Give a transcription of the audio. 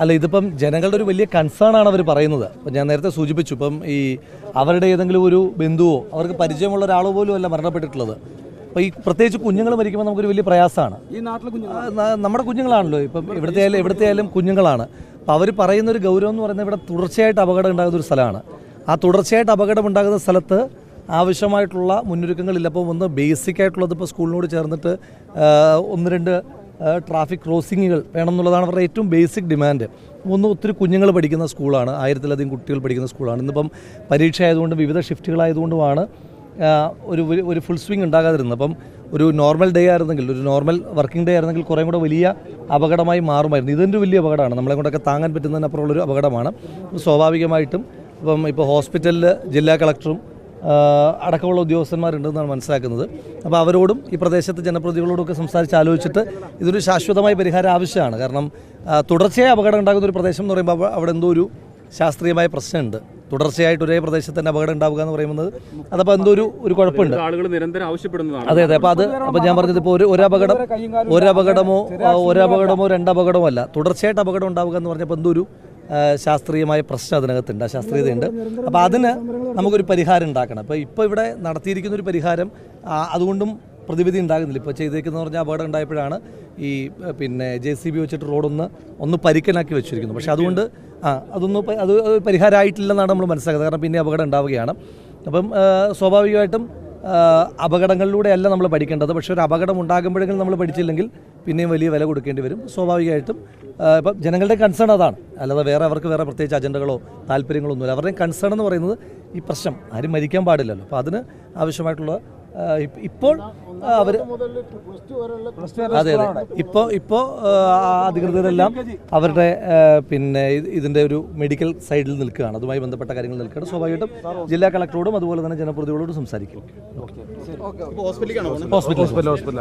അല്ല ഇതിപ്പം ജനങ്ങളുടെ ഒരു വലിയ കൺസേൺ ആണ് അവർ പറയുന്നത്. അപ്പം ഞാൻ നേരത്തെ സൂചിപ്പിച്ചു ഇപ്പം ഈ അവരുടെ ഏതെങ്കിലും ഒരു ബന്ധുവോ അവർക്ക് പരിചയമുള്ള ഒരാളോ പോലും അല്ല മരണപ്പെട്ടിട്ടുള്ളത്. അപ്പോൾ ഈ പ്രത്യേകിച്ച് കുഞ്ഞുങ്ങൾ മരിക്കുമ്പോൾ നമുക്കൊരു വലിയ പ്രയാസമാണ്. ഈ നാട്ടിലെ കുഞ്ഞു നമ്മുടെ കുഞ്ഞുങ്ങളാണല്ലോ ഇപ്പം. ഇവിടുത്തെ ആയാലും എവിടുത്തെ ആയാലും കുഞ്ഞുങ്ങളാണ്. അപ്പോൾ അവർ പറയുന്ന ഒരു ഗൗരവം എന്ന് പറയുന്നത് ഇവിടെ തുടർച്ചയായിട്ട് അപകടം ഉണ്ടാകുന്ന ഒരു സ്ഥലമാണ്. ആ തുടർച്ചയായിട്ട് അപകടം ഉണ്ടാകുന്ന സ്ഥലത്ത് ആവശ്യമായിട്ടുള്ള മുന്നൊരുക്കങ്ങളില്ല. അപ്പോൾ ഒന്ന് ബേസിക് ആയിട്ടുള്ളത് ഇപ്പോൾ സ്കൂളിനോട് ചേർന്നിട്ട് ഒന്ന് രണ്ട് ട്രാഫിക് ക്രോസിങ്ങുകൾ വേണം എന്നുള്ളതാണ് അവരുടെ ഏറ്റവും ബേസിക് ഡിമാൻഡ് ഒന്ന് ഒത്തിരി കുഞ്ഞുങ്ങൾ പഠിക്കുന്ന സ്കൂളാണ് ആയിരത്തിലധികം കുട്ടികൾ പഠിക്കുന്ന സ്കൂളാണ് ഇന്നിപ്പം പരീക്ഷ ആയതുകൊണ്ടും വിവിധ ഷിഫ്റ്റുകളായതുകൊണ്ടുമാണ് ഒരു ഒരു- ഫുൾ സ്വിങ് ഉണ്ടാകാതിരുന്നത്. അപ്പം ഒരു നോർമൽ ഡേ ആയിരുന്നെങ്കിൽ ഒരു നോർമൽ വർക്കിംഗ് ഡേ ആയിരുന്നെങ്കിൽ കുറേ കൂടെ വലിയ അപകടമായി മാറുമായിരുന്നു. ഇതൊരു വലിയ അപകടമാണ്. നമ്മളെ കൊണ്ടൊക്കെ താങ്ങാൻ പറ്റുന്നതിനപ്പുറമുള്ളൊരു അപകടമാണ്. സ്വാഭാവികമായിട്ടും ഇപ്പം ഇപ്പോൾ ഹോസ്പിറ്റലിൽ ജില്ലാ കളക്ടറും അടക്കമുള്ള ഉദ്യോഗസ്ഥന്മാരുണ്ടെന്നാണ് മനസ്സിലാക്കുന്നത്. അപ്പോൾ അവരോടും ഈ പ്രദേശത്തെ ജനപ്രതിനിധികളോടൊക്കെ സംസാരിച്ച് ആലോചിച്ചിട്ട് ഇതൊരു ശാശ്വതമായ പരിഹാരം ആവശ്യമാണ്. കാരണം തുടർച്ചയായി അപകടം ഉണ്ടാകുന്ന ഒരു പ്രദേശം എന്ന് പറയുമ്പോൾ അവിടെ എന്തോ ഒരു ശാസ്ത്രീയമായ പ്രശ്നമുണ്ട്. തുടർച്ചയായിട്ട് ഒരേ പ്രദേശത്ത് തന്നെ അപകടം ഉണ്ടാവുക എന്ന് പറയുന്നത് അതപ്പോൾ എന്തോ ഒരു ഒരു കുഴപ്പമുണ്ട്. ആളുകൾ നിരന്തരം ആവശ്യപ്പെടുന്നതാണ്. അതെ അതെ. അപ്പോൾ അത് അപ്പോൾ ഞാൻ പറഞ്ഞത് ഇപ്പോൾ ഒരു ഒരു അപകടം ഒരു അപകടമോ ഒരു അപകടമോ രണ്ട് അപകടമോ അല്ല. തുടർച്ചയായിട്ട് അപകടം ഉണ്ടാവുക എന്ന് പറഞ്ഞപ്പോൾ എന്തോ ഒരു ശാസ്ത്രീയമായ പ്രശ്നം അതിനകത്തുണ്ട് ആ ശാസ്ത്രീയതയുണ്ട്. അപ്പോൾ അതിന് നമുക്കൊരു പരിഹാരം ഉണ്ടാക്കണം. അപ്പോൾ ഇപ്പോൾ ഇവിടെ നടത്തിയിരിക്കുന്ന ഒരു പരിഹാരം അതുകൊണ്ടും പ്രതിവിധി ഉണ്ടാകുന്നില്ല. ഇപ്പോൾ ചെയ്തേക്കുന്നതെന്ന് പറഞ്ഞാൽ അപകടം ഉണ്ടായപ്പോഴാണ് ഈ പിന്നെ ജെ സി ബി വെച്ചിട്ട് റോഡൊന്ന് ഒന്ന് പരിക്കനാക്കി വെച്ചിരിക്കുന്നു. പക്ഷേ അതുകൊണ്ട് ആ അതൊന്നും അത് പരിഹാരമായിട്ടില്ലെന്നാണ് നമ്മൾ മനസ്സിലാക്കുന്നത്. കാരണം പിന്നെ അപകടം ഉണ്ടാവുകയാണ്. അപ്പം സ്വാഭാവികമായിട്ടും അപകടങ്ങളിലൂടെയല്ല നമ്മൾ പഠിക്കേണ്ടത്. പക്ഷേ ഒരു അപകടം ഉണ്ടാകുമ്പോഴെങ്കിലും നമ്മൾ പഠിച്ചില്ലെങ്കിൽ പിന്നെയും വലിയ വില കൊടുക്കേണ്ടി വരും. സ്വാഭാവികമായിട്ടും ഇപ്പം ജനങ്ങളുടെ കൺസേൺ അതാണ്. അല്ലാതെ വേറെ അവർക്ക് വേറെ പ്രത്യേകിച്ച് അജണ്ടകളോ താല്പര്യങ്ങളോ ഒന്നുമില്ല അവരുടെ കൺസേൺ എന്ന് പറയുന്നത് ഈ പ്രശ്നം. ആരും മരിക്കാൻ പാടില്ലല്ലോ. അപ്പോൾ അതിന് ആവശ്യമായിട്ടുള്ള ഇപ്പോൾ അവർ അതെ അതെ. ഇപ്പോൾ ഇപ്പോൾ അധികൃതരെല്ലാം അവരുടെ പിന്നെ ഇതിന്റെ ഒരു മെഡിക്കൽ സൈഡിൽ നിൽക്കുകയാണ്. അതുമായി ബന്ധപ്പെട്ട കാര്യങ്ങൾ നിൽക്കുകയാണ്. സ്വാഭാവികമായിട്ടും ജില്ലാ കളക്ടറോടും അതുപോലെ തന്നെ ജനപ്രതിനിധികളോടും സംസാരിക്കും. Hospital hospital hospital